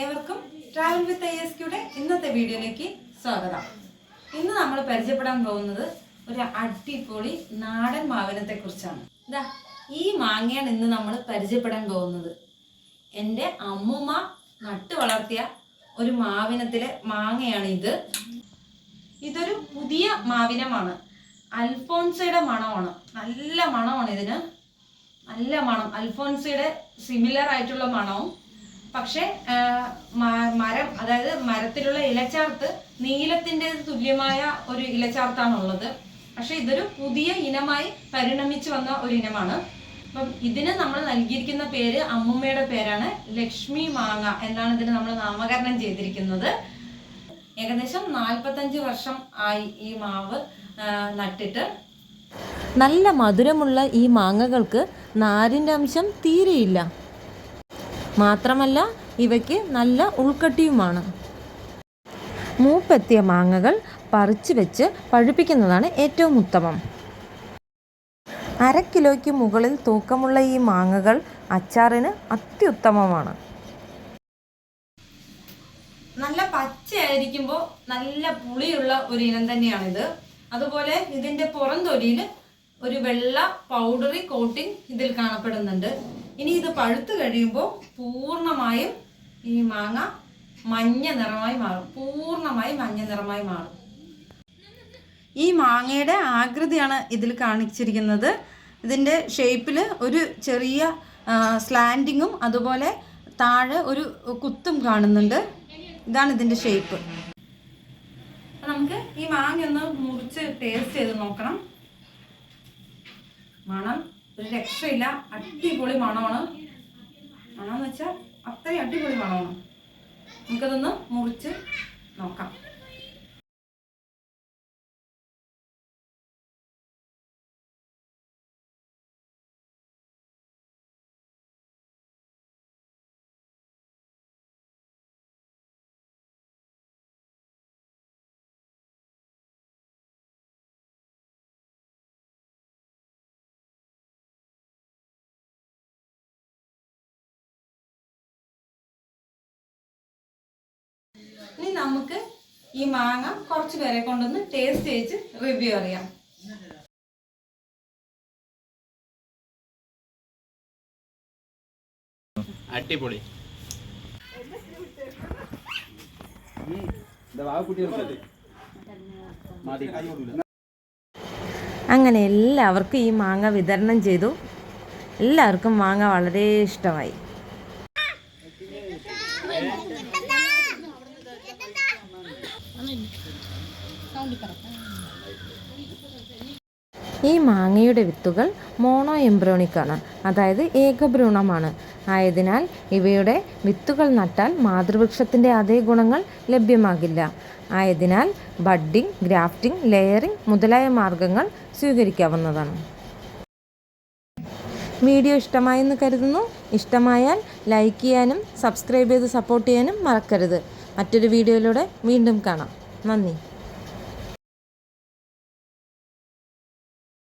ഏവർക്കും travel with I S ക്യൂടെ ഇന്നത്തെ വീഡിയോയിലേക്ക് സ്വാഗതം. ഇന്ന് നമ്മൾ പരിചയപ്പെടാൻ പോകുന്നത് ഒരു അടിപൊളി നാടൻ മാവിനത്തെ കുറിച്ചാണ്. ഇതാ ഈ മാങ്ങയാണ് ഇന്ന് നമ്മൾ പരിചയപ്പെടാൻ പോകുന്നത്. എന്റെ അമ്മുമ്മ നട്ടു വളർത്തിയ ഒരു മാവിനത്തിലെ മാങ്ങയാണ് ഇത്. ഇതൊരു പുതിയ മാവിനമാണ്. അൽഫോൺസയുടെ മണമാണ്. നല്ല മണമാണ് ഇതിന്. നല്ല മണം. അൽഫോൺസയുടെ സിമിലർ ആയിട്ടുള്ള മണവും പക്ഷെ മരം അതായത് മരത്തിലുള്ള ഇലച്ചാർത്ത് നീലത്തിന്റെ തുല്യമായ ഒരു ഇലച്ചാർത്താണുള്ളത്. പക്ഷെ ഇതൊരു പുതിയ ഇനമായി പരിണമിച്ചു വന്ന ഒരു ഇനമാണ്. അപ്പം ഇതിന് നമ്മൾ നൽകിയിരിക്കുന്ന പേര് അമ്മുമ്മയുടെ പേരാണ് ലക്ഷ്മി മാങ്ങ എന്നാണ് ഇതിന് നമ്മൾ നാമകരണം ചെയ്തിരിക്കുന്നത്. ഏകദേശം നാൽപ്പത്തഞ്ച് വർഷം ആയി ഈ മാവ് നട്ടിട്ട്. നല്ല മധുരമുള്ള ഈ മാങ്ങകൾക്ക് നാരിന്റെ അംശം തീരെയില്ല. മാത്രമല്ല ഇവയ്ക്ക് നല്ല ഉൾക്കട്ടിയുമാണ്. മൂപ്പെത്തിയ മാങ്ങകൾ പറിച്ചു വെച്ച് പഴുപ്പിക്കുന്നതാണ് ഏറ്റവും ഉത്തമം. അര കിലോയ്ക്ക് മുകളിൽ തൂക്കമുള്ള ഈ മാങ്ങകൾ അച്ചാറിന് അത്യുത്തമമാണ്. നല്ല പച്ചയായിരിക്കുമ്പോൾ നല്ല പുളിയുള്ള ഒരു ഇനം തന്നെയാണിത്. അതുപോലെ ഇതിന്റെ പുറം തൊലിയിൽ ഒരു വെള്ള പൗഡറി കോട്ടിംഗ് ഇതിൽ കാണപ്പെടുന്നുണ്ട്. ഇനി ഇത് പഴുത്ത് കഴിയുമ്പോൾ പൂർണമായും ഈ മാങ്ങ മഞ്ഞ നിറമായി മാറും. പൂർണമായും മഞ്ഞ നിറമായി മാറും. ഈ മാങ്ങയുടെ ആകൃതിയാണ് ഇതിൽ കാണിച്ചിരിക്കുന്നത്. ഇതിന്റെ ഷേപ്പിൽ ഒരു ചെറിയ സ്ലാൻഡിങ്ങും അതുപോലെ താഴെ ഒരു കുത്തും കാണുന്നുണ്ട്. ഇതാണ് ഇതിന്റെ ഷേപ്പ്. നമുക്ക് ഈ മാങ്ങ ഒന്ന് മുറിച്ച് ടേസ്റ്റ് ചെയ്ത് നോക്കണം. മണം. ഒരു രക്ഷയില്ല. അടിപൊളി മണമാണ്. മണമെന്ന് വെച്ചാൽ അത്രയും അടിപൊളി മണമാണ്. നമുക്കതൊന്ന് മുറിച്ച് നോക്കാം. നമുക്ക് ഈ മാങ്ങ കുറച്ച് പേരെ കൊണ്ടൊന്ന് ടേസ്റ്റ് ചെയ്ത് റിവ്യൂ അറിയാം. അടിപൊളി. അങ്ങനെ എല്ലാവർക്കും ഈ മാങ്ങ വിതരണം ചെയ്തു. എല്ലാവർക്കും മാങ്ങ വളരെ ഇഷ്ടമായി. ഈ മാങ്ങയുടെ വിത്തുകൾ മോണോ എംബ്രോണിക്കാണ് അതായത് ഏകഭ്രൂണമാണ്. ആയതിനാൽ ഇവയുടെ വിത്തുകൾ നട്ടാൽ മാതൃവൃക്ഷത്തിന്റെ അതേ ഗുണങ്ങൾ ലഭ്യമാകില്ല. ആയതിനാൽ ബഡ്ഡിംഗ് ഗ്രാഫ്റ്റിംഗ് ലെയറിംഗ് മുതലായ മാർഗങ്ങൾ സ്വീകരിക്കാവുന്നതാണ്. വീഡിയോ ഇഷ്ടമായെന്ന് കരുതുന്നു. ഇഷ്ടമായാൽ ലൈക്ക് ചെയ്യാനും സബ്സ്ക്രൈബ് ചെയ്ത് സപ്പോർട്ട് ചെയ്യാനും മറക്കരുത്. മറ്റൊരു വീഡിയോയിലൂടെ വീണ്ടും കാണാം. നന്ദി.